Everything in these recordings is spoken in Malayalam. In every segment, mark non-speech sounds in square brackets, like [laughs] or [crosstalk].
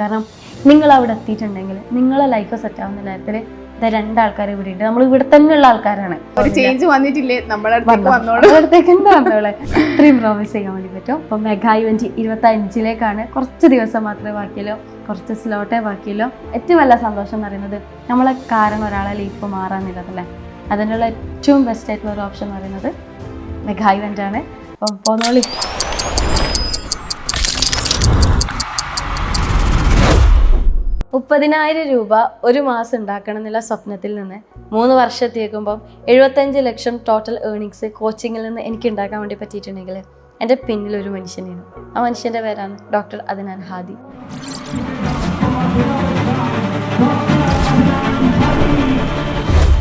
കാരണം നിങ്ങൾ അവിടെ എത്തിയിട്ടുണ്ടെങ്കിൽ നിങ്ങളെ ലൈഫ് സെറ്റ് ആവുന്ന കാര്യത്തിൽ രണ്ടാൾക്കാർ ഇവിടെ ഉണ്ട് നമ്മൾ ഇവിടെ തന്നെയുള്ള ആൾക്കാരാണ്. ഒരു ചേഞ്ച് വന്നിട്ടില്ലേ? അടുത്തേക്ക് വന്നോളൂ. ഇത്രയും പ്രോമിസ് ചെയ്യാൻ വേണ്ടി പറ്റും. അപ്പൊ മെഗാ ഇവന്റ് ഇരുപത്തി അഞ്ചിലേക്കാണ് കുറച്ച് ദിവസം മാത്രമേ ബാക്കിയല്ലോ കുറച്ച് സ്ലോട്ടേ ബാക്കിയല്ലോ ഏറ്റവും നല്ല സന്തോഷം എന്ന് പറയുന്നത് നമ്മളെ കാരണം ഒരാളെ ലൈഫ് മാറാന്നുള്ളതല്ലേ അതിനുള്ള ഏറ്റവും ബെസ്റ്റ് ആയിട്ടുള്ള ഒരു ഓപ്ഷൻ എന്ന് പറയുന്നത് മെഗാ ഇവന്റ് ആണ്. അപ്പം പോന്നോളി. മുപ്പതിനായിരം രൂപ ഒരു മാസം ഉണ്ടാക്കണം എന്നുള്ള സ്വപ്നത്തിൽ നിന്ന് മൂന്ന് വർഷത്തേക്കുമ്പം എഴുപത്തഞ്ച് ലക്ഷം ടോട്ടൽ ഏണിങ്സ് കോച്ചിങ്ങിൽ നിന്ന് എനിക്ക് ഉണ്ടാക്കാൻ വേണ്ടി പറ്റിയിട്ടുണ്ടെങ്കിൽ എന്റെ പിന്നിൽ ഒരു മനുഷ്യനാണ് ആ മനുഷ്യന്റെ പേരാണ് doctor Adnan Hadi.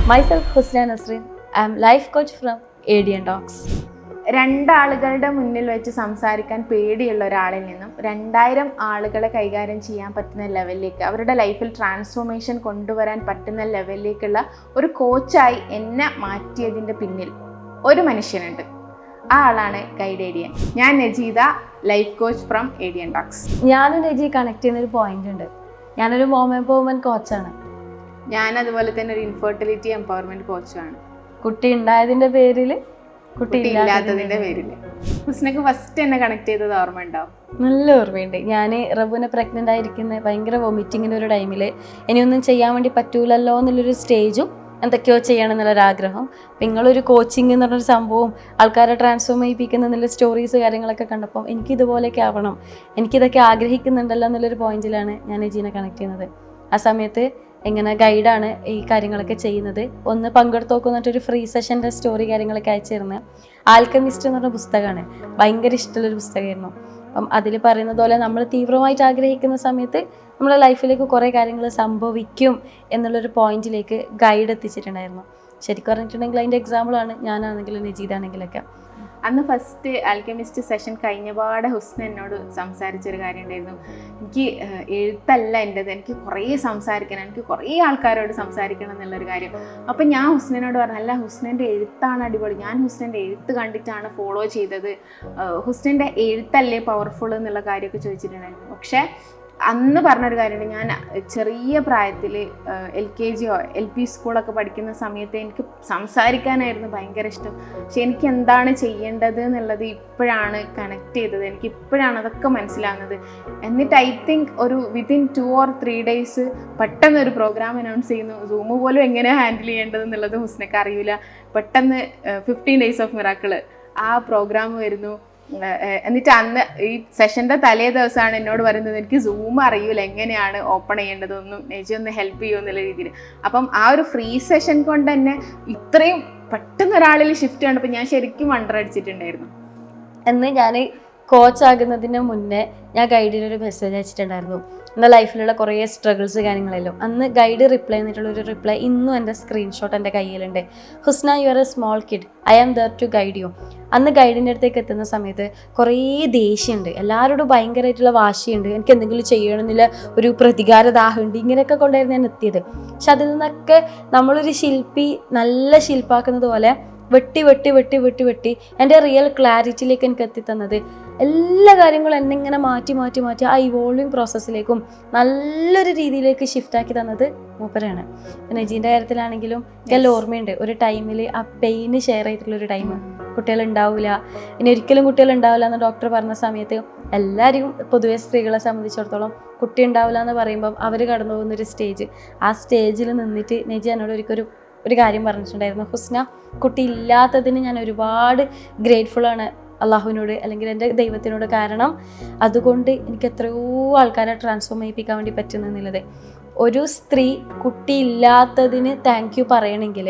Myself Husna Nasreen. I am life coach from Adian Docs രണ്ടാളുകളുടെ മുന്നിൽ വെച്ച് സംസാരിക്കാൻ പേടിയുള്ള ഒരാളിൽ നിന്നും രണ്ടായിരം ആളുകളെ കൈകാര്യം ചെയ്യാൻ പറ്റുന്ന ലെവലിലേക്ക് അവരുടെ ലൈഫിൽ ട്രാൻസ്ഫോർമേഷൻ കൊണ്ടുവരാൻ പറ്റുന്ന ലെവലിലേക്കുള്ള ഒരു കോച്ചായി എന്നെ മാറ്റിയതിന്റെ പിന്നിൽ ഒരു മനുഷ്യനുണ്ട്. ആ ആളാണ് ഗൈഡ് ഏഡിയൻ ഞാൻ Najeetha life coach from Adian Docs ഞാനും നജി കണക്ട് ചെയ്യുന്ന ഒരു പോയിന്റ് ഉണ്ട്. ഞാനൊരു വോമൻ എംപവർമെന്റ് കോച്ചാണ് ഞാൻ അതുപോലെ തന്നെ ഒരു ഇൻഫെർട്ടിലിറ്റി എംപവർമെന്റ് കോച്ചാണ് കുട്ടി ഉണ്ടായതിന്റെ പേരിൽ ഹുസ്നക്ക് ഫസ്റ്റ് എന്നെ കണക്ട് ചെയ്തത് ഓർമ്മ ഉണ്ടാവും നല്ല ഓർമ്മയുണ്ട്. ഞാൻ റബുവിനെ പ്രഗ്നന്റ് ആയിരിക്കുന്ന ഭയങ്കര വൊമിറ്റിങ്ങിന്റെ ഒരു ടൈമിൽ ഇനിയൊന്നും ചെയ്യാൻ വേണ്ടി പറ്റൂലല്ലോ എന്നുള്ളൊരു സ്റ്റേജും എന്തൊക്കെയോ ചെയ്യണം എന്നുള്ളൊരാഗ്രഹം ആഗ്രഹം നിങ്ങളൊരു കോച്ചിങ് എന്ന് പറഞ്ഞൊരു സംഭവം ആൾക്കാരെ ട്രാൻസ്ഫോം ചെയ്യിപ്പിക്കുന്ന എന്നുള്ള സ്റ്റോറീസ് കാര്യങ്ങളൊക്കെ കണ്ടപ്പോൾ എനിക്ക് ഇതുപോലെയൊക്കെ ആവണം. എനിക്കിതൊക്കെ ആഗ്രഹിക്കുന്നുണ്ടല്ലോ എന്നുള്ളൊരു പോയിന്റിലാണ് ഞാൻ ജീനെ കണക്ട് ചെയ്യുന്നത്. ആ സമയത്ത് എങ്ങനെ ഗൈഡാണ് ഈ കാര്യങ്ങളൊക്കെ ചെയ്യുന്നത്. ഒന്ന് പങ്കെടുത്ത് ഒരു ഫ്രീ സെഷന്റെ സ്റ്റോറി കാര്യങ്ങളൊക്കെ അയച്ചു തരുന്നത് ആൽക്കമിസ്റ്റ് എന്ന് പറഞ്ഞ പുസ്തകമാണ് ഭയങ്കര ഇഷ്ടമുള്ളൊരു പുസ്തകമായിരുന്നു. അപ്പം അതിൽ പറയുന്നത് പോലെ നമ്മൾ തീവ്രമായിട്ട് ആഗ്രഹിക്കുന്ന സമയത്ത് നമ്മുടെ ലൈഫിലേക്ക് കുറേ കാര്യങ്ങൾ സംഭവിക്കും എന്നുള്ളൊരു പോയിന്റിലേക്ക് ഗൈഡ് എത്തിച്ചിട്ടുണ്ടായിരുന്നു. ശരിക്കും പറഞ്ഞിട്ടുണ്ടെങ്കിൽ അതിന്റെ എക്സാമ്പിളാണ് ഞാനാണെങ്കിലും നജീദാണെങ്കിലൊക്കെ. അന്ന് ഫസ്റ്റ് ആൽക്കമിസ്റ്റ് സെഷൻ കഴിഞ്ഞപാട് ഹുസ്ന എന്നോട് സംസാരിച്ചൊരു കാര്യം ഉണ്ടായിരുന്നു എനിക്ക് എഴുത്തല്ല എന്റെത് എനിക്ക് കുറേ സംസാരിക്കണം. എനിക്ക് കുറേ ആൾക്കാരോട് സംസാരിക്കണം എന്നുള്ളൊരു കാര്യം. അപ്പം ഞാൻ ഹുസ്നനോട് പറഞ്ഞു അല്ല ഹുസ്നന്റെ എഴുത്താണ് അടിപൊളി. ഞാൻ ഹുസ്നന്റെ എഴുത്ത് കണ്ടിട്ടാണ് ഫോളോ ചെയ്തത്. ഹുസ്നന്റെ എഴുത്തല്ലേ പവർഫുൾ എന്നുള്ള കാര്യമൊക്കെ ചോദിച്ചിട്ടുണ്ടായിരുന്നു. പക്ഷേ അന്ന് പറഞ്ഞൊരു കാര്യമുണ്ട്. ഞാൻ ചെറിയ പ്രായത്തിൽ L K G or L P സ്കൂളൊക്കെ പഠിക്കുന്ന സമയത്ത് എനിക്ക് സംസാരിക്കാനായിരുന്നു ഭയങ്കര ഇഷ്ടം. പക്ഷെ എനിക്ക് എന്താണ് ചെയ്യേണ്ടത് എന്നുള്ളത് ഇപ്പോഴാണ് കണക്ട് ചെയ്തത്. എനിക്ക് ഇപ്പോഴാണ് അതൊക്കെ മനസ്സിലാകുന്നത്. എന്നിട്ട് ഐ തിങ്ക് ഒരു within two or three days പെട്ടെന്ന് ഒരു പ്രോഗ്രാം അനൗൺസ് ചെയ്യുന്നു. സൂമ് പോലും എങ്ങനെ ഹാൻഡിൽ ചെയ്യേണ്ടത് എന്നുള്ളത് ഹുസ്നക്ക് അറിയില്ല. പെട്ടെന്ന് ഫിഫ്റ്റീൻ ഡേയ്സ് ഓഫ് മിറാക്കിൾ ആ പ്രോഗ്രാം വരുന്നു. എന്നിട്ട് അന്ന് ഈ സെഷന്റെ തലേ ദിവസമാണ് എന്നോട് പറയുന്നത്. എനിക്ക് സൂം അറിയൂല എങ്ങനെയാണ് ഓപ്പൺ ചെയ്യേണ്ടതൊന്നും നെജി ഒന്ന് ഹെൽപ്പ് ചെയ്യുമോ എന്നുള്ള രീതിയിൽ അപ്പം ആ ഒരു ഫ്രീ സെഷൻ കൊണ്ട് തന്നെ ഇത്രയും പെട്ടെന്ന് ഒരാളിൽ ഷിഫ്റ്റ് കണ്ടപ്പോൾ ഞാൻ ശരിക്കും വണ്ടർ അടിച്ചിട്ടുണ്ടായിരുന്നു. എന്ന് ഞാൻ കോച്ച് ആകുന്നതിന് മുന്നേ ഞാൻ ഗൈഡിന് ഒരു മെസ്സേജ് അയച്ചിട്ടുണ്ടായിരുന്നു. എന്റെ ലൈഫിലുള്ള കുറേ സ്ട്രഗിൾസ് കാര്യങ്ങളെല്ലാം. അന്ന് ഗൈഡ് റിപ്ലൈ ചെയ്തിട്ടുള്ള ഒരു റിപ്ലൈ ഇന്നും എന്റെ സ്ക്രീൻഷോട്ട് എന്റെ കയ്യിലുണ്ട്. Husna you are a small kid I am there to guide you അന്ന് ഗൈഡിന്റെ അടുത്തേക്ക് എത്തുന്ന സമയത്ത് കുറേ ദേഷ്യമുണ്ട്. എല്ലാവരോടും ഭയങ്കരമായിട്ടുള്ള വാശിയുണ്ട്. എനിക്ക് എന്തെങ്കിലും ചെയ്യണമെന്നില്ല ഒരു പ്രതികാര ദാഹമുണ്ട് ഇങ്ങനെയൊക്കെ കൊണ്ടായിരുന്നു ഞാൻ എത്തിയത്. പക്ഷെ അതിൽ നിന്നൊക്കെ നമ്മളൊരു ശില്പി നല്ല ശില്പാക്കുന്നത് പോലെ വെട്ടി വെട്ടി വെട്ടി വെട്ടി വെട്ടി എന്റെ റിയൽ ക്ലാരിറ്റിയിലേക്ക് എനിക്ക് എത്തിത്തന്നത്. എല്ലാ കാര്യങ്ങളും എന്നെ ഇങ്ങനെ മാറ്റി മാറ്റി മാറ്റി ആ ഇവോൾവിങ് പ്രോസസ്സിലേക്കും നല്ലൊരു രീതിയിലേക്ക് ഷിഫ്റ്റ് ആക്കി തന്നത് മൂപ്പരാണ്. പിന്നെ നജീന്റെ കാര്യത്തിലാണെങ്കിലും എനിക്കെല്ലാം ഓർമ്മയുണ്ട്. ഒരു ടൈമിൽ ആ പെയിന് ഷെയർ ചെയ്തിട്ടുള്ള ഒരു ടൈം കുട്ടികൾ ഉണ്ടാവില്ല ഇനി ഒരിക്കലും കുട്ടികൾ ഉണ്ടാവില്ല എന്ന് ഡോക്ടർ പറഞ്ഞ സമയത്ത് എല്ലാവരും പൊതുവെ സ്ത്രീകളെ സംബന്ധിച്ചിടത്തോളം കുട്ടി ഉണ്ടാവില്ല എന്ന് പറയുമ്പം അവർ കടന്നു പോകുന്ന ഒരു സ്റ്റേജ് ആ സ്റ്റേജിൽ നിന്നിട്ട് നെജി എന്നോട് ഒരിക്കലും ഒരു കാര്യം പറഞ്ഞിട്ടുണ്ടായിരുന്നു. ഹുസ്ന കുട്ടി ഇല്ലാത്തതിന് ഞാൻ ഒരുപാട് ഗ്രേറ്റ്ഫുൾ ആണ് അള്ളാഹുവിനോട് അല്ലെങ്കിൽ എന്റെ ദൈവത്തിനോട് കാരണം. അതുകൊണ്ട് എനിക്ക് എത്രയോ ആൾക്കാരെ ട്രാൻസ്ഫോം ചെയ്യിപ്പിക്കാൻ വേണ്ടി പറ്റുന്നെന്നുള്ളത് ഒരു സ്ത്രീ കുട്ടി ഇല്ലാത്തതിന് താങ്ക് യു പറയണമെങ്കിൽ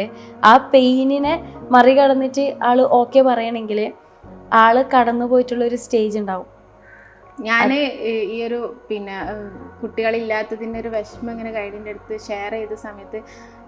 ആ പെയിനിനെ മറികടന്നിട്ട് ആൾ ഓക്കെ പറയണമെങ്കിൽ ആൾ കടന്നു പോയിട്ടുള്ള ഒരു സ്റ്റേജ് ഉണ്ടാവും. ഞാൻ ഈ ഒരു പിന്നെ കുട്ടികളില്ലാത്തതിന്റെ ഒരു വിഷമം ഇങ്ങനെ ഗൈഡിന്റെ അടുത്ത് ഷെയർ ചെയ്ത സമയത്ത്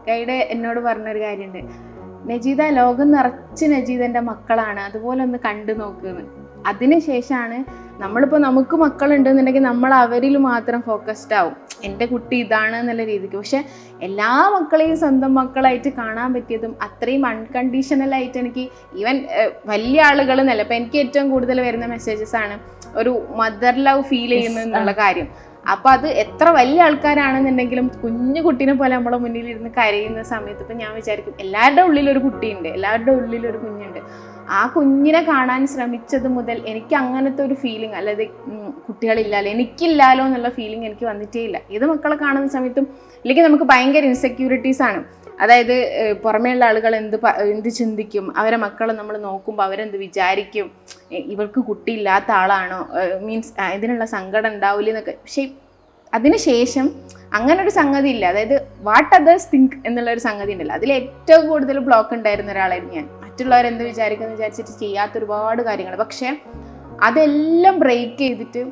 ഗൈഡ് എന്നോട് പറഞ്ഞൊരു കാര്യമുണ്ട് നജീദ ലോകം നിറച്ച് നജീദന്റെ മക്കളാണ്. അതുപോലെ ഒന്ന് കണ്ടു നോക്കുന്നത് അതിനുശേഷമാണ് നമ്മളിപ്പോൾ നമുക്ക് മക്കളുണ്ടെന്നുണ്ടെങ്കിൽ നമ്മൾ അവരിൽ മാത്രം ഫോക്കസ്ഡ് ആവും. എന്റെ കുട്ടി ഇതാണ് എന്നുള്ള രീതിക്ക്. പക്ഷെ എല്ലാ മക്കളെയും സ്വന്തം മക്കളായിട്ട് കാണാൻ പറ്റിയതും അത്രയും അൺകണ്ടീഷണൽ ആയിട്ട് എനിക്ക് ഈവൻ വലിയ ആളുകൾ എന്നല്ല. ഇപ്പം എനിക്ക് ഏറ്റവും കൂടുതൽ വരുന്ന മെസ്സേജസ് ആണ് ഒരു മദർ ലവ് ഫീൽ ചെയ്യുന്നു എന്നുള്ള കാര്യം. അപ്പൊ അത് എത്ര വലിയ ആൾക്കാരാണെന്നുണ്ടെങ്കിലും കുഞ്ഞു കുട്ടീനെ പോലെ നമ്മളെ മുന്നിൽ ഇരുന്ന് കരയുന്ന സമയത്ത് ഇപ്പൊ ഞാൻ വിചാരിക്കും എല്ലാവരുടെ ഒരു കുട്ടിയുണ്ട് എല്ലാവരുടെ ഒരു കുഞ്ഞുണ്ട്. ആ കുഞ്ഞിനെ കാണാൻ ശ്രമിച്ചത് മുതൽ എനിക്ക് അങ്ങനത്തെ ഒരു ഫീലിംഗ് അല്ലാതെ കുട്ടികളില്ലാലോ എനിക്കില്ലാലോ എന്നുള്ള ഫീലിംഗ് എനിക്ക് വന്നിട്ടേ ഇല്ല. ഏത് മക്കളെ കാണുന്ന സമയത്തും അല്ലെങ്കിൽ നമുക്ക് ഭയങ്കര ഇൻസെക്യൂരിറ്റീസ് ആണ്. അതായത് പുറമേയുള്ള ആളുകൾ എന്ത് എന്ത് ചിന്തിക്കും അവരെ മക്കളെ നമ്മൾ നോക്കുമ്പോൾ അവരെന്ത് വിചാരിക്കും? ഏഹ്, ഇവർക്ക് കുട്ടിയില്ലാത്ത ആളാണോ? മീൻസ് ഇതിനുള്ള സങ്കടം ഉണ്ടാവില്ല എന്നൊക്കെ. പക്ഷേ അതിനുശേഷം അങ്ങനെ ഒരു സംഗതി ഇല്ല. അതായത് വാട്ട് അതേഴ്സ് തിങ്ക് എന്നുള്ള ഒരു സംഗതി ഉണ്ടല്ലോ. അതിൽ ഏറ്റവും കൂടുതൽ ബ്ലോക്ക് ഉണ്ടായിരുന്ന ഒരാളായിരുന്നു ഞാൻ. മറ്റുള്ളവർ എന്ത് വിചാരിക്കുമെന്ന് വിചാരിച്ചിട്ട് ചെയ്യാത്ത ഒരുപാട് കാര്യങ്ങൾ. പക്ഷേ അതെല്ലാം ബ്രേക്ക് ചെയ്തിട്ട്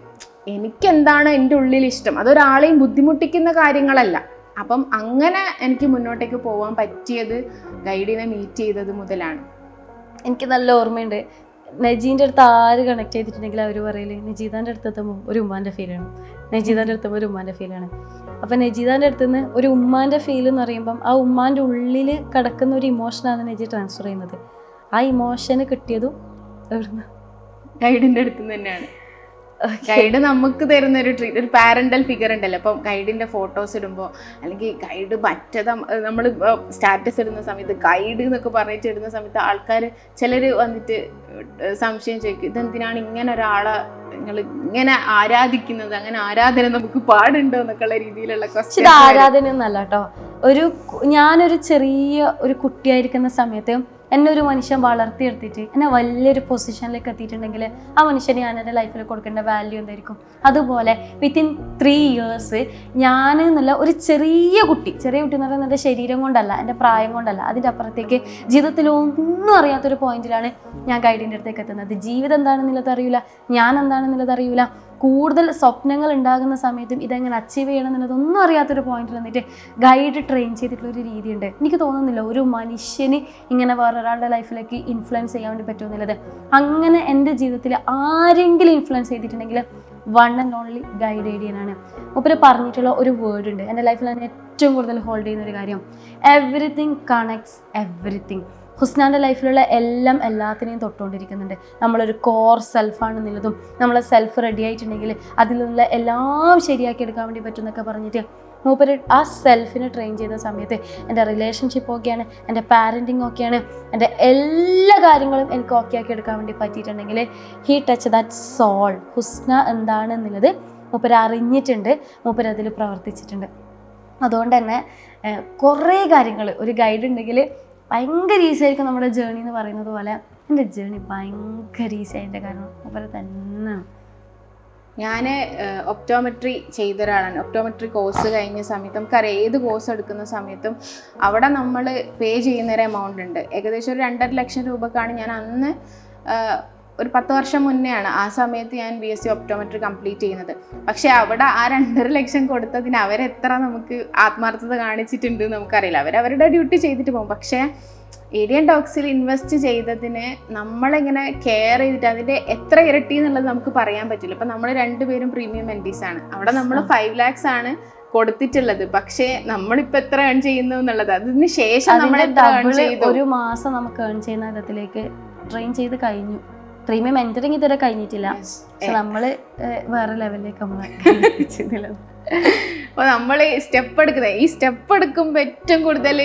എനിക്കെന്താണ് എന്റെ ഉള്ളിൽ ഇഷ്ടം അതൊരാളെയും ബുദ്ധിമുട്ടിക്കുന്ന കാര്യങ്ങളല്ല. അപ്പം അങ്ങനെ എനിക്ക് മുന്നോട്ടേക്ക് പോകാൻ പറ്റിയത് ഗൈഡിനെ മീറ്റ് ചെയ്തത് മുതലാണ്. എനിക്ക് നല്ല ഓർമ്മയുണ്ട്. നജീന്റെ അടുത്ത് ആര് കണക്ട് ചെയ്തിട്ടുണ്ടെങ്കിൽ അവർ പറയില്ലേ നജീദാന്റെ അടുത്ത് എത്തുമ്പോൾ ഒരു ഉമ്മാന്റെ ഫീലാണ് നജീദാന്റെ അടുത്തുമ്പോൾ ഒരു ഉമ്മാന്റെ ഫീലാണ് അപ്പം നജീദാന്റെ അടുത്ത് നിന്ന് ഒരു ഉമ്മാന്റെ ഫീൽ എന്ന് പറയുമ്പം ആ ഉമ്മാന്റെ ഉള്ളിൽ കിടക്കുന്ന ഒരു ഇമോഷനാണ് നജി ട്രാൻസ്ഫർ ചെയ്യുന്നത്. ആ ഇമോഷന് കിട്ടിയതും എവിടുന്ന്? ഗൈഡിന്റെ അടുത്ത് തന്നെയാണ്. ഗൈഡ് നമുക്ക് തരുന്ന ഒരു ട്രീറ്റ് ഒരു പാരന്റൽ ഫിഗർ ഉണ്ടല്ലോ. അപ്പം ഗൈഡിന്റെ ഫോട്ടോസ് ഇടുമ്പോൾ അല്ലെങ്കിൽ ഗൈഡ് മറ്റേത് നമ്മൾ സ്റ്റാറ്റസ് ഇടുന്ന സമയത്ത് ഗൈഡ് എന്നൊക്കെ പറഞ്ഞിട്ട് ഇടുന്ന സമയത്ത് ആൾക്കാർ ചിലർ വന്നിട്ട് സംശയം ചോദിക്കും ഇതെന്തിനാണ് ഇങ്ങനെ ഒരാളെ നിങ്ങൾ ഇങ്ങനെ ആരാധിക്കുന്നത് അങ്ങനെ ആരാധന നമുക്ക് പാടുണ്ടോ എന്നൊക്കെയുള്ള രീതിയിലുള്ള ഇത് ആരാധന ഒന്നല്ല കേട്ടോ. ഒരു ഞാനൊരു ചെറിയ ഒരു കുട്ടിയായിരിക്കുന്ന സമയത്ത് എന്നെ ഒരു മനുഷ്യൻ വളർത്തിയെടുത്തിട്ട് എന്നെ വലിയൊരു പൊസിഷനിലേക്ക് എത്തിയിട്ടുണ്ടെങ്കിൽ ആ മനുഷ്യന് ഞാൻ എന്റെ ലൈഫിൽ കൊടുക്കേണ്ട വാല്യൂ എന്തായിരിക്കും? അതുപോലെ വിത്തിൻ ത്രീ ഇയേഴ്സ് ഞാൻ എന്നുള്ള ഒരു ചെറിയ കുട്ടി ചെറിയ കുട്ടി എന്ന് പറയുന്നത് എന്റെ ശരീരം കൊണ്ടല്ല എന്റെ പ്രായം കൊണ്ടല്ല അതിന്റെ അപ്പുറത്തേക്ക് ജീവിതത്തിൽ ഒന്നും അറിയാത്തൊരു പോയിന്റിലാണ് ഞാൻ ഗൈഡിന്റെ അടുത്തേക്ക് എത്തുന്നത്. ജീവിതം എന്താണെന്നുള്ളത് അറിയില്ല. ഞാൻ എന്താണെന്നുള്ളത് അറിയില്ല കൂടുതൽ സ്വപ്നങ്ങൾ ഉണ്ടാകുന്ന സമയത്തും ഇതെങ്ങനെ അച്ചീവ് ചെയ്യണം എന്നുള്ളതൊന്നും അറിയാത്തൊരു പോയിന്റിൽ നിന്നിട്ട് ഗൈഡ് ട്രെയിൻ ചെയ്തിട്ടുള്ള ഒരു രീതിയുണ്ട്. എനിക്ക് തോന്നുന്നില്ല ഒരു മനുഷ്യന് ഇങ്ങനെ വേറൊരാളുടെ ലൈഫിലേക്ക് ഇൻഫ്ലുവൻസ് ചെയ്യാൻ വേണ്ടി പറ്റുമെന്നുള്ളത് അങ്ങനെ എന്റെ ജീവിതത്തിൽ ആരെങ്കിലും ഇൻഫ്ലുവൻസ് ചെയ്തിട്ടുണ്ടെങ്കിൽ വൺ ആൻഡ് ഓൺലി ഗൈഡ് ഏഡിയനാണ് ഒപ്പം പറഞ്ഞിട്ടുള്ള ഒരു വേർഡ് ഉണ്ട്. എന്റെ ലൈഫിൽ ഞാൻ ഏറ്റവും കൂടുതൽ ഹോൾഡ് ചെയ്യുന്ന ഒരു കാര്യം. എവറിത്തിങ് കണക്ട്സ് എവറിത്തിങ് ഹുസ്നാന്റെ ലൈഫിലുള്ള എല്ലാം എല്ലാത്തിനെയും തൊട്ടുകൊണ്ടിരിക്കുന്നുണ്ട്. നമ്മളൊരു കോർ സെൽഫാണെന്നുള്ളതും നമ്മളെ സെൽഫ് റെഡി ആയിട്ടുണ്ടെങ്കിൽ അതിൽ നിന്നുള്ള എല്ലാം ശരിയാക്കി എടുക്കാൻ വേണ്ടി പറ്റും എന്നൊക്കെ പറഞ്ഞിട്ട് മൂപ്പര് ആ സെൽഫിനെ ട്രെയിൻ ചെയ്ത സമയത്ത് എന്റെ റിലേഷൻഷിപ്പ് ഒക്കെയാണ് എന്റെ പാരന്റിങ് ഒക്കെയാണ് എന്റെ എല്ലാ കാര്യങ്ങളും എനിക്ക് ഓക്കെ ആക്കി എടുക്കാൻ വേണ്ടി പറ്റിയിട്ടുണ്ടെങ്കിൽ he touch that soul Husna എന്താണ് എന്നുള്ളത് മൂപ്പര് അറിഞ്ഞിട്ടുണ്ട് മൂപ്പര് അതിൽ പ്രവർത്തിച്ചിട്ടുണ്ട്. അതുകൊണ്ട് തന്നെ കുറേ കാര്യങ്ങൾ ഒരു ഗൈഡ് ഉണ്ടെങ്കിൽ ഭയങ്കര ഈസി ആയിരിക്കും നമ്മുടെ ജേണി എന്ന് പറയുന്നത് പോലെ. എന്റെ ജേണി ഭയങ്കര ഈസി ആയതിന്റെ കാരണം. അതുപോലെ തന്നെയാണ് ഞാൻ ഒപ്റ്റോമെട്രി ചെയ്ത ഒരാളാണ് ഒപ്റ്റോമെട്രി കോഴ്സ് കഴിഞ്ഞ സമയത്ത് നമുക്കറിയാം ഏത് കോഴ്സ് എടുക്കുന്ന സമയത്തും അവിടെ നമ്മൾ പേ ചെയ്യുന്നൊരു എമൗണ്ട് ഉണ്ട്. ഏകദേശം ഒരു രണ്ടര ലക്ഷം രൂപക്കാണ് ഞാൻ അന്ന് ഒരു പത്ത് വർഷം മുന്നെയാണ് ആ സമയത്ത് ഞാൻ B S C optometry complete ചെയ്യുന്നത്. പക്ഷേ അവിടെ ആ രണ്ടര ലക്ഷം കൊടുത്തതിന് അവരെത്ര നമുക്ക് ആത്മാർത്ഥത കാണിച്ചിട്ടുണ്ട് നമുക്കറിയില്ല. അവർ അവരുടെ ഡ്യൂട്ടി ചെയ്തിട്ട് പോകും. പക്ഷേ ഏരിയൻ ഡോക്സിൽ ഇൻവെസ്റ്റ് ചെയ്തതിന് നമ്മളിങ്ങനെ കെയർ ചെയ്തിട്ട് അതിന്റെ എത്ര ഇരട്ടി എന്നുള്ളത് നമുക്ക് പറയാൻ പറ്റില്ല. ഇപ്പം നമ്മൾ രണ്ടുപേരും പ്രീമിയം മെന്റീസ് ആണ്. അവിടെ നമ്മൾ ഫൈവ് ലാക്സ് ആണ് കൊടുത്തിട്ടുള്ളത്. പക്ഷേ നമ്മളിപ്പോ എത്ര ഏൺ ചെയ്യുന്നു എന്നുള്ളത് അതിന് ശേഷം നമ്മൾ ഒരു മാസം നമുക്ക് ഏൺ ചെയ്യുന്ന വിധത്തിലേക്ക് ട്രെയിൻ ചെയ്ത് കഴിഞ്ഞു. പ്രീമിയം എന്ററിങ് ഇതുവരെ കഴിഞ്ഞിട്ടില്ല. പക്ഷെ നമ്മൾ ഏഹ്, വേറെ ലെവലിലേക്ക് നമ്മൾ അപ്പോൾ നമ്മൾ സ്റ്റെപ്പ് എടുക്കുന്നത് ഈ സ്റ്റെപ്പ് എടുക്കുമ്പോൾ ഏറ്റവും കൂടുതൽ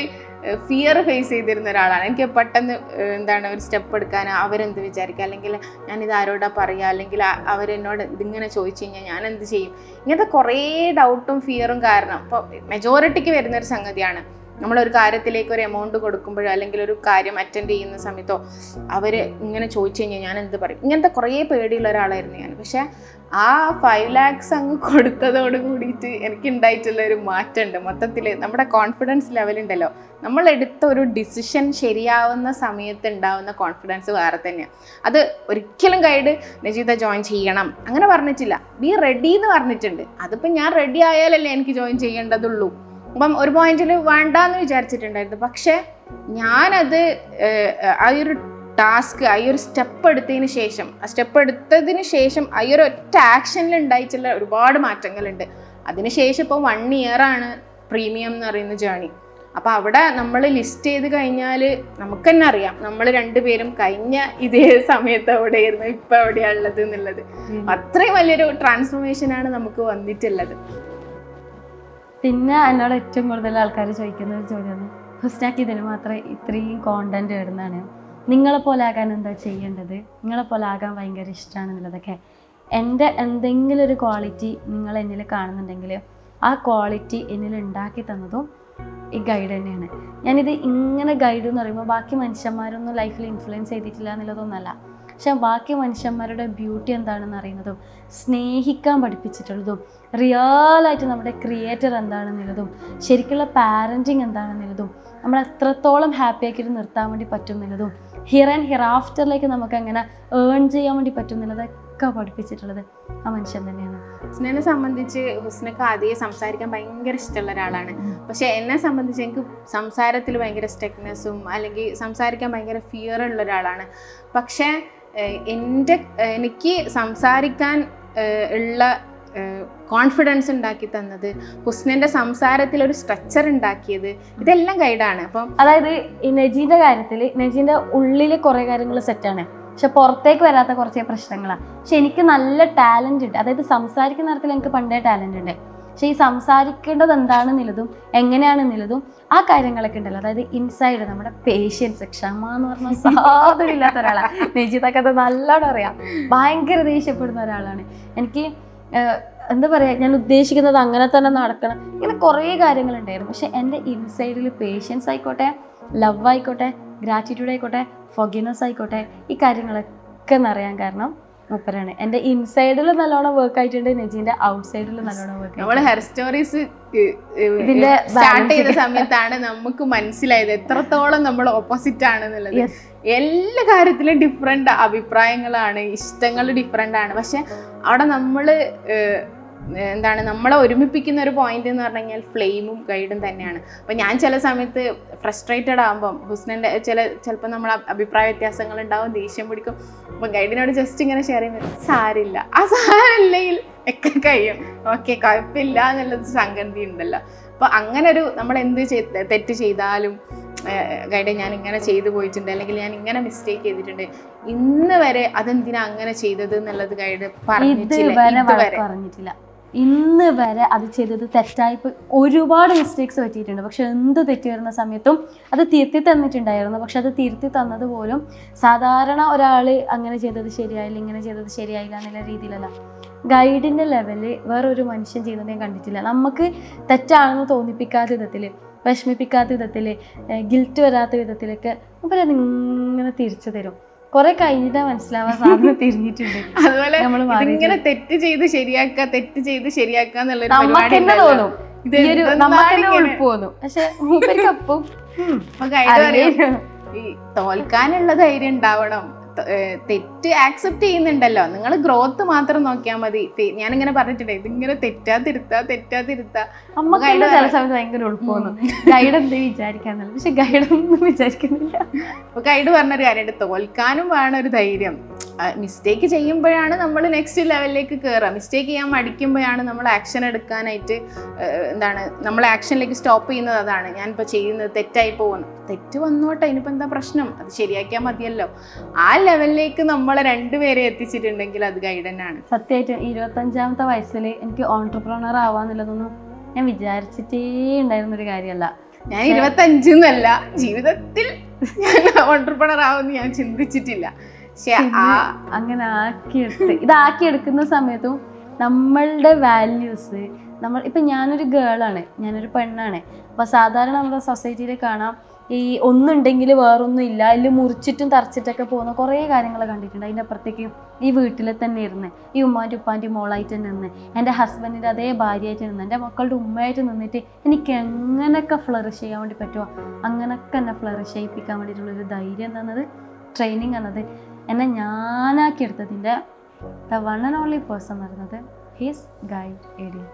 ഫിയർ ഫേസ് ചെയ്തിരുന്ന ഒരാളാണ്. എനിക്ക് പെട്ടെന്ന് എന്താണ് ഒരു സ്റ്റെപ്പ് എടുക്കാൻ അവരെന്ത് വിചാരിക്കുക അല്ലെങ്കിൽ ഞാൻ ഇത് ആരോടാ പറയുക അല്ലെങ്കിൽ അവരെന്നോട് ഇതിങ്ങനെ ചോദിച്ചു കഴിഞ്ഞാൽ ഞാൻ എന്ത് ചെയ്യും? ഇങ്ങനത്തെ കുറേ ഡൗട്ടും ഫിയറും കാരണം ഇപ്പോൾ മെജോറിറ്റിക്ക് വരുന്നൊരു സംഗതിയാണ്. നമ്മളൊരു കാര്യത്തിലേക്ക് ഒരു എമൗണ്ട് കൊടുക്കുമ്പോഴോ അല്ലെങ്കിൽ ഒരു കാര്യം അറ്റൻഡ് ചെയ്യുന്ന സമയത്തോ അവർ ഇങ്ങനെ ചോദിച്ചു കഴിഞ്ഞാൽ ഞാൻ എന്ത് പറയും? ഇങ്ങനത്തെ കുറേ പേടിയുള്ള ഒരാളായിരുന്നു ഞാൻ. പക്ഷേ ആ ഫൈവ് ലാക്സ് അങ്ങ് കൊടുത്തതോട് കൂടിയിട്ട് എനിക്ക് ഉണ്ടായിട്ടുള്ള ഒരു മാറ്റമുണ്ട്. മൊത്തത്തിൽ നമ്മുടെ കോൺഫിഡൻസ് ലെവൽ ഉണ്ടല്ലോ. നമ്മൾ എടുത്ത ഒരു ഡിസിഷൻ ശരിയാവുന്ന സമയത്ത് ഉണ്ടാവുന്ന കോൺഫിഡൻസ് വേറെ തന്നെയാണ് അത് ഒരിക്കലും ഗൈഡ് നജീത ജോയിൻ ചെയ്യണം. അങ്ങനെ പറഞ്ഞിട്ടില്ല. ബി റെഡി എന്ന് പറഞ്ഞിട്ടുണ്ട്. അതിപ്പോൾ ഞാൻ റെഡി ആയാലല്ലേ എനിക്ക് ജോയിൻ ചെയ്യേണ്ടതുള്ളൂ. അപ്പം ഒരു പോയിന്റിൽ വേണ്ടാന്ന് വിചാരിച്ചിട്ടുണ്ടായിരുന്നു. പക്ഷേ ഞാനത് ആ ഒരു ടാസ്ക് ആ ഒരു സ്റ്റെപ്പ് എടുത്തതിന് ശേഷം ആ സ്റ്റെപ്പ് എടുത്തതിന് ശേഷം ആ ഒരു ഒറ്റ ആക്ഷനിൽ ഉണ്ടായിട്ടുള്ള ഒരുപാട് മാറ്റങ്ങളുണ്ട്. അതിനുശേഷം ഇപ്പോൾ വൺ ഇയർ ആണ് പ്രീമിയം എന്ന് പറയുന്ന ജേണി അപ്പോൾ അവിടെ നമ്മൾ ലിസ്റ്റ് ചെയ്ത് കഴിഞ്ഞാൽ നമുക്ക് തന്നെ അറിയാം. നമ്മൾ രണ്ടുപേരും കഴിഞ്ഞ ഇതേ സമയത്ത് എവിടെയായിരുന്നു ഇപ്പം എവിടെയാണുള്ളത് എന്നുള്ളത്. അത്രയും വലിയൊരു ട്രാൻസ്ഫോർമേഷനാണ് നമുക്ക് വന്നിട്ടുള്ളത്. പിന്നെ എന്നോട് ഏറ്റവും കൂടുതൽ ആൾക്കാർ ചോദിക്കുന്ന ഒരു ചോദ്യമാണ് ഹുസ്നാക്ക് ഇതിന് മാത്രമേ ഇത്രയും കോണ്ടന്റ് ഇടുന്നതാണ്. നിങ്ങളെ പോലെ ആകാൻ എന്താ ചെയ്യേണ്ടത്? നിങ്ങളെ പോലെ ആകാൻ ഭയങ്കര ഇഷ്ടമാണെന്നുള്ളതൊക്കെ എന്റെ എന്തെങ്കിലും ഒരു ക്വാളിറ്റി നിങ്ങൾ എന്നിൽ കാണുന്നുണ്ടെങ്കിൽ ആ ക്വാളിറ്റി എന്നിൽ ഉണ്ടാക്കി തന്നതും ഈ ഗൈഡ് തന്നെയാണ്. ഞാനിത് ഇങ്ങനെ ഗൈഡ് എന്ന് പറയുമ്പോൾ ബാക്കി മനുഷ്യന്മാരൊന്നും ലൈഫിൽ ഇൻഫ്ലുവൻസ് ചെയ്തിട്ടില്ല എന്നുള്ളതൊന്നല്ല പക്ഷെ ബാക്കി മനുഷ്യന്മാരുടെ ബ്യൂട്ടി എന്താണെന്ന് അറിയുന്നതും സ്നേഹിക്കാൻ പഠിപ്പിച്ചിട്ടുള്ളതും റിയലായിട്ട് നമ്മുടെ ക്രിയേറ്റർ എന്താണെന്നുള്ളതും ശരിക്കുള്ള പാരന്റിങ് എന്താണെന്നുള്ളതും നമ്മൾ എത്രത്തോളം ഹാപ്പി ആക്കിയിട്ട് നിർത്താൻ വേണ്ടി പറ്റും എന്നുള്ളതും ഹിയർ ആൻഡ് ഹിയർ ആഫ്റ്ററിലേക്ക് നമുക്ക് അങ്ങനെ ഏൺ ചെയ്യാൻ വേണ്ടി പറ്റും എന്നുള്ളതൊക്കെ പഠിപ്പിച്ചിട്ടുള്ളത് ആ മനുഷ്യൻ തന്നെയാണ്. ഹുസ്നെ സംബന്ധിച്ച് ഹുസ്നക്ക് ആദ്യം സംസാരിക്കാൻ ഭയങ്കര ഇഷ്ടമുള്ള ഒരാളാണ്. പക്ഷെ എന്നെ സംബന്ധിച്ച് എനിക്ക് സംസാരത്തിൽ ഭയങ്കര സ്റ്റെക്നെസ്സും അല്ലെങ്കിൽ സംസാരിക്കാൻ ഭയങ്കര ഫിയർ ഉള്ള ഒരാളാണ്. പക്ഷേ എന്റെ എനിക്ക് സംസാരിക്കാൻ ഉള്ള കോൺഫിഡൻസ് ഉണ്ടാക്കി തന്നത് ഹുസ്നന്റെ സംസാരത്തിൽ ഒരു സ്ട്രക്ചർ ഉണ്ടാക്കിയത് ഇതെല്ലാം ഗൈഡാണ് അപ്പം അതായത് ഈ നജീന്റെ കാര്യത്തിൽ നജീന്റെ ഉള്ളിൽ കുറേ കാര്യങ്ങൾ സെറ്റാണ് പക്ഷെ പുറത്തേക്ക് വരാത്ത കുറച്ച് പ്രശ്നങ്ങളാണ് പക്ഷെ എനിക്ക് നല്ല ടാലന്റ് ഉണ്ട്. അതായത് സംസാരിക്കുന്ന തരത്തിൽ എനിക്ക് പണ്ടേ ടാലന്റ് ഉണ്ട്. പക്ഷെ ഈ സംസാരിക്കേണ്ടത് എന്താണ് നിലതും എങ്ങനെയാണ് നിലതും ആ കാര്യങ്ങളൊക്കെ ഉണ്ടല്ലോ. അതായത് ഇൻസൈഡ് നമ്മുടെ പേഷ്യൻസ് ക്ഷമ എന്ന് പറഞ്ഞ സാധനം ഇല്ലാത്ത ഒരാളാണ് നിജിതൊക്കെ അത് നല്ലോണം അറിയാം. ഭയങ്കര ദേഷ്യപ്പെടുന്ന ഒരാളാണ്. എനിക്ക് എന്താ പറയുക ഞാൻ ഉദ്ദേശിക്കുന്നത് അങ്ങനെ തന്നെ നടക്കണം. ഇങ്ങനെ കുറേ കാര്യങ്ങളുണ്ടായിരുന്നു. പക്ഷെ എന്റെ ഇൻസൈഡിൽ പേഷ്യൻസ് ആയിക്കോട്ടെ ലവ് ആയിക്കോട്ടെ ഗ്രാറ്റിറ്റ്യൂഡ് ആയിക്കോട്ടെ ഫൊഗിനസ് ആയിക്കോട്ടെ ഈ കാര്യങ്ങളൊക്കെ എന്നറിയാൻ കാരണം മൂപ്പരാണ്. എന്റെ ഇൻസൈഡിൽ നല്ലോണം വർക്ക് ആയിട്ടുണ്ട് നജീന്റെ ഔട്ട് സൈഡിൽ നല്ലോണം വർക്ക് നമ്മൾ ഹെയർ സ്റ്റോറീസ് ഇതിന്റെ സ്റ്റാർട്ട് ചെയ്ത സമയത്താണ് നമുക്ക് മനസ്സിലായത് എത്രത്തോളം നമ്മൾ ഓപ്പോസിറ്റ് ആണെന്നുള്ളത്. എന്നുള്ളത് എല്ലാ കാര്യത്തിലും ഡിഫറെന്റ് അഭിപ്രായങ്ങളാണ് ഇഷ്ടങ്ങൾ ഡിഫറെന്റ് ആണ്. പക്ഷെ അവിടെ നമ്മൾ എന്താണ് നമ്മളെ ഒരുമിപ്പിക്കുന്ന ഒരു പോയിന്റ് എന്ന് പറഞ്ഞു കഴിഞ്ഞാൽ ഫ്ലെയിമും ഗൈഡും തന്നെയാണ്. അപ്പം ഞാൻ ചില സമയത്ത് ഫ്രസ്ട്രേറ്റഡ് ആകുമ്പം ഹുസ്നന്റെ ചില ചിലപ്പോൾ നമ്മൾ അഭിപ്രായ വ്യത്യാസങ്ങൾ ഉണ്ടാവും ദേഷ്യം പിടിക്കും. അപ്പം ഗൈഡിനോട് ജസ്റ്റ് ഇങ്ങനെ ഷെയർ ചെയ്യുന്നത് സാരില്ല ആ സാരില്ലെങ്കിൽ ഒക്കെ കഴിയും. ഓക്കെ കുഴപ്പമില്ല എന്നുള്ളത് സംഗതി ഉണ്ടല്ലോ അപ്പോൾ അങ്ങനെ ഒരു നമ്മൾ എന്ത് തെറ്റ് ചെയ്താലും ഗൈഡ് ഞാൻ ഇങ്ങനെ ചെയ്തു പോയിട്ടുണ്ട് അല്ലെങ്കിൽ ഞാൻ ഇങ്ങനെ മിസ്റ്റേക്ക് ചെയ്തിട്ടുണ്ട്. ഇന്ന് വരെ അതെന്തിനാ അങ്ങനെ ചെയ്തത് എന്നുള്ളത് ഗൈഡ് പറഞ്ഞിട്ടില്ല. ഇന്ന് വരെ അത് ചെയ്തത് തെറ്റായി. ഒരുപാട് മിസ്റ്റേക്സ് പറ്റിയിട്ടുണ്ട്. പക്ഷെ എന്ത് തെറ്റി വരുന്ന സമയത്തും അത് തിരുത്തി തന്നിട്ടുണ്ടായിരുന്നു. പക്ഷെ അത് തിരുത്തി തന്നത് പോലും സാധാരണ ഒരാൾ അങ്ങനെ ചെയ്തത് ശരിയായില്ല ഇങ്ങനെ ചെയ്തത് ശരിയായില്ല എന്നുള്ള രീതിയിലല്ല. ഗൈഡിന്റെ ലെവൽ വേറൊരു മനുഷ്യൻ ചെയ്യുന്നത് ഞാൻ കണ്ടിട്ടില്ല. നമുക്ക് തെറ്റാണെന്ന് തോന്നിപ്പിക്കാത്ത വിധത്തിൽ വിഷമിപ്പിക്കാത്ത വിധത്തിൽ ഗിൽറ്റ് വരാത്ത വിധത്തിലൊക്കെ അപ്പോൾ ഇങ്ങനെ തിരിച്ചു തരും. കുറെ കഴിഞ്ഞിട്ടാ മനസ്സിലാവാൻ സാധനം തിരിഞ്ഞിട്ടുണ്ട് [laughs] അതുപോലെ ഇങ്ങനെ തെറ്റ് ചെയ്ത് ശരിയാക്ക തെറ്റ് ചെയ്ത് ശരിയാക്കാന്നുള്ളൊരു നമുക്ക് തന്നെ. തോന്നും ഈ ഒരു എന്തെന്നാണ് നമുക്ക് തന്നെ ഇങ്ങനെ? ഉൾപ്പ് തോന്നും പക്ഷെ മൂപ്പർക്ക് അപ്പം ഉം, അപ്പൊ ഗൈഡ് പറയും അറിയില്ല. ഈ തോൽക്കാനുള്ള ധൈര്യം ഉണ്ടാവണം തെറ്റ് ആക്സെപ്റ്റ് ചെയ്യുന്നുണ്ടല്ലോ. നിങ്ങൾ ഗ്രോത്ത് മാത്രം നോക്കിയാൽ മതി. ഞാനിങ്ങനെ പറഞ്ഞിട്ടുണ്ട് ഇതിങ്ങനെ തെറ്റാ തിരുത്താ തെറ്റാ തിരുത്താ. guide ചില സമയത്ത് ഭയങ്കര ഗൈഡ് എന്ത് വിചാരിക്കാന്നല്ല. പക്ഷെ ഗൈഡ് ഒന്നും വിചാരിക്കുന്നില്ല. ഗൈഡ് പറഞ്ഞൊരു കാര്യമുണ്ട് തോൽക്കാനും വേണം ഒരു ധൈര്യം. മിസ്റ്റേക്ക് ചെയ്യുമ്പോഴാണ് നമ്മൾ നെക്സ്റ്റ് ലെവലിലേക്ക് കയറുക മിസ്റ്റേക്ക് ചെയ്യാൻ മടിക്കുമ്പോഴാണ് നമ്മൾ ആക്ഷൻ എടുക്കാനായിട്ട് എന്താണ് നമ്മൾ ആക്ഷനിലേക്ക് സ്റ്റോപ്പ് ചെയ്യുന്നത് അതാണ്. ഞാനിപ്പോൾ ചെയ്യുന്നത് തെറ്റായി പോകുന്നു. തെറ്റ് വന്നോട്ടെ ഇനിയിപ്പോൾ എന്താ പ്രശ്നം? അത് ശരിയാക്കിയാൽ മതിയല്ലോ. ആ ലെവലിലേക്ക് നമ്മളെ രണ്ടുപേരെ എത്തിച്ചിട്ടുണ്ടെങ്കിൽ അത് ഗൈഡനാണ് സത്യമായിട്ടും ഇരുപത്തഞ്ചാമത്തെ വയസ്സിൽ എനിക്ക് ഓൺട്രപ്രണർ ആവാന്നുള്ളതൊന്നും ഞാൻ വിചാരിച്ചിട്ടേ ഉണ്ടായിരുന്ന ഒരു കാര്യമല്ല. ഞാൻ ഇരുപത്തഞ്ചെന്നല്ല ജീവിതത്തിൽ ഞാൻ ഓണ്ടർപ്രണർ ആവുമെന്ന് ഞാൻ ചിന്തിച്ചിട്ടില്ല. പക്ഷെ അങ്ങനെ ആക്കിയെടുത്ത് ഇതാക്കിയെടുക്കുന്ന സമയത്തും നമ്മളുടെ വാല്യൂസ് നമ്മൾ ഇപ്പം ഞാനൊരു ഗേളാണ് ഞാനൊരു പെണ്ണാണ്. അപ്പോൾ സാധാരണ നമ്മുടെ സൊസൈറ്റിയിൽ കാണാം ഈ ഒന്നുണ്ടെങ്കിൽ വേറൊന്നും ഇല്ല അതിൽ മുറിച്ചിട്ടും തറച്ചിട്ടൊക്കെ പോകുന്ന കുറേ കാര്യങ്ങൾ കണ്ടിട്ടുണ്ട്. അതിന്റെ അപ്പുറത്തേക്ക് ഈ വീട്ടിൽ തന്നെ ഇരുന്ന് ഈ ഉമ്മാന്റെ ഉപ്പാന്റെ മോളായിട്ട് നിന്ന് എന്റെ ഹസ്ബൻഡിന്റെ അതേ ഭാര്യയായിട്ട് നിന്ന് എന്റെ മക്കളുടെ ഉമ്മയായിട്ട് നിന്നിട്ട് എനിക്ക് എങ്ങനെയൊക്കെ ഫ്ലറിഷ് ചെയ്യാൻ വേണ്ടി പറ്റുമോ അങ്ങനെയൊക്കെ എന്നെ ഫ്ലറിഷ് ചെയ്യിപ്പിക്കാൻ വേണ്ടിയിട്ടുള്ളൊരു ധൈര്യം തന്നത് ട്രെയിനിങ് എന്നത് എന്നെ ഞാനാക്കിയെടുത്തതിന്റെ the one and only person പറയുന്നത് ഹിസ് ഗൈഡ് ഏരിയ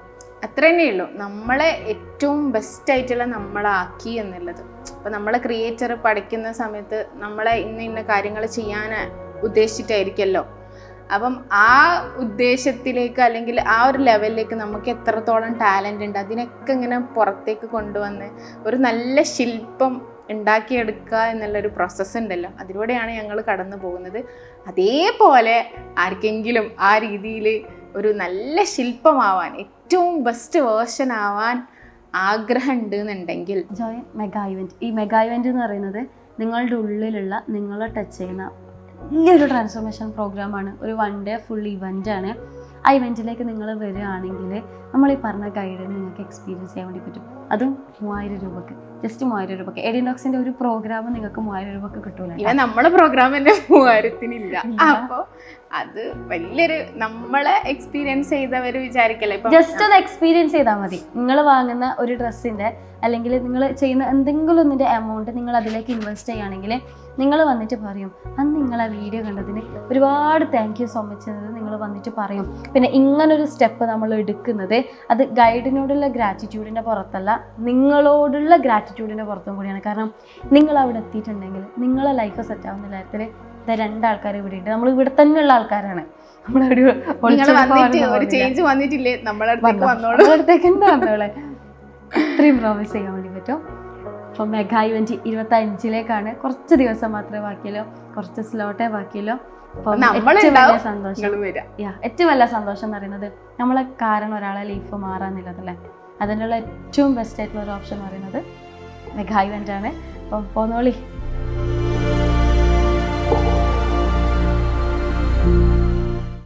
അത്ര തന്നെ ഉള്ളൂ. നമ്മളെ ഏറ്റവും ബെസ്റ്റ് ആയിട്ടുള്ള നമ്മളാക്കി എന്നുള്ളത്. അപ്പം നമ്മളെ ക്രിയേറ്റർ പഠിക്കുന്ന സമയത്ത് നമ്മളെ ഇന്ന ഇന്ന കാര്യങ്ങൾ ചെയ്യാൻ ഉദ്ദേശിച്ചിട്ടായിരിക്കുമല്ലോ. അപ്പം ആ ഉദ്ദേശത്തിലേക്ക് അല്ലെങ്കിൽ ആ ഒരു ലെവലിലേക്ക് നമുക്ക് എത്രത്തോളം ടാലന്റ് ഉണ്ട് അതിനൊക്കെ ഇങ്ങനെ പുറത്തേക്ക് കൊണ്ടുവന്ന് ഒരു നല്ല ശില്പം ഉണ്ടാക്കിയെടുക്കുക എന്നുള്ളൊരു പ്രോസസ്സ് ഉണ്ടല്ലോ. അതിലൂടെയാണ് ഞങ്ങൾ കടന്നു പോകുന്നത്. അതേപോലെ ആർക്കെങ്കിലും ആ രീതിയിൽ ഒരു നല്ല ശില്പമാവാൻ ഏറ്റവും ബെസ്റ്റ് വേർഷൻ ആവാൻ ആഗ്രഹം ഉണ്ട് എന്നുണ്ടെങ്കിൽ ജോയിൻ മെഗാ ഇവന്റ് ഈ മെഗാ ഇവന്റ് എന്ന് പറയുന്നത് നിങ്ങളുടെ ഉള്ളിലുള്ള നിങ്ങളെ ടച്ച് ചെയ്യുന്ന വലിയൊരു ട്രാൻസ്ഫോർമേഷൻ പ്രോഗ്രാമാണ് ഒരു വൺ ഡേ ഫുൾ ഇവന്റ് ആണ്. ആ ഇവന്റിലേക്ക് നിങ്ങൾ വരികയാണെങ്കിൽ നമ്മൾ ഈ പറഞ്ഞ ഗൈഡ് നിങ്ങൾക്ക് എക്സ്പീരിയൻസ് ചെയ്യാൻ വേണ്ടി പറ്റും. അതും മൂവായിരം രൂപക്ക്. ജസ്റ്റ് മൂവായിരം രൂപക്ക് എഡിനോക്സിന്റെ ഒരു പ്രോഗ്രാം നിങ്ങൾക്ക് മൂവായിരം രൂപക്ക് കിട്ടൂല നമ്മളെ പ്രോഗ്രാം തന്നെ മൂവായിരത്തിനില്ല. അപ്പോ അത് വലിയൊരു നമ്മളെ എക്സ്പീരിയൻസ് ചെയ്തവർ വിചാരിക്കല്ലേ? ഇപ്പൊ ജസ്റ്റ് ഒന്ന് എക്സ്പീരിയൻസ് ചെയ്താൽ മതി. നിങ്ങൾ വാങ്ങുന്ന ഒരു ഡ്രസ്സിന്റെ അല്ലെങ്കിൽ നിങ്ങൾ ചെയ്യുന്ന എന്തെങ്കിലും ഒന്നിന്റെ എമൗണ്ട് നിങ്ങൾ അതിലേക്ക് ഇൻവെസ്റ്റ് ചെയ്യുകയാണെങ്കിൽ നിങ്ങൾ വന്നിട്ട് പറയും അന്ന് നിങ്ങൾ ആ വീഡിയോ കണ്ടതിന് ഒരുപാട് താങ്ക് യു സോ മച്ച് എന്നത് നിങ്ങൾ വന്നിട്ട് പറയും. പിന്നെ ഇങ്ങനൊരു സ്റ്റെപ്പ് നമ്മൾ എടുക്കുന്നത് അത് ഗൈഡിനോടുള്ള ഗ്രാറ്റിറ്റ്യൂഡിന്റെ പുറത്തല്ല നിങ്ങളോടുള്ള ഗ്രാറ്റിറ്റ്യൂഡിന്റെ പുറത്തും കൂടിയാണ്. കാരണം നിങ്ങൾ അവിടെ എത്തിയിട്ടുണ്ടെങ്കിൽ നിങ്ങളെ ലൈഫ് സെറ്റ് ആവുന്ന കാര്യത്തിൽ രണ്ടാൾക്കാർ ഇവിടെ ഉണ്ട്. നമ്മൾ ഇവിടെ തന്നെയുള്ള ആൾക്കാരാണ്. നമ്മളൊരു ചേഞ്ച് വന്നിട്ടില്ലേ? നമ്മളെ അടുത്തേക്ക് വന്നോളൂ. നമ്മളടുത്തേക്ക് എന്താ വന്നോളെ? അത്രയും പ്രോമിസ് ചെയ്യാൻ വേണ്ടി പറ്റും. അപ്പം മെഗാ ഇവന്റ് ഇരുപത്തി അഞ്ചിലേക്കാണ് കുറച്ച് ദിവസം മാത്രമേ ബാക്കിയല്ലോ കുറച്ച് സ്ലോട്ടേ ബാക്കിയല്ലോ അപ്പം ഏറ്റവും. വലിയ സന്തോഷം യാ ഏറ്റവും വലിയ സന്തോഷം എന്ന് പറയുന്നത് നമ്മളെ കാരണം ഒരാളെ ലൈഫ് മാറാന്നില്ലതല്ലേ അതിനുള്ള ഏറ്റവും ബെസ്റ്റ് ആയിട്ടുള്ള ഒരു ഓപ്ഷൻ എന്ന് പറയുന്നത് മെഗാ ഇവന്റ് ആണ് അപ്പോൾ പോന്നോളി.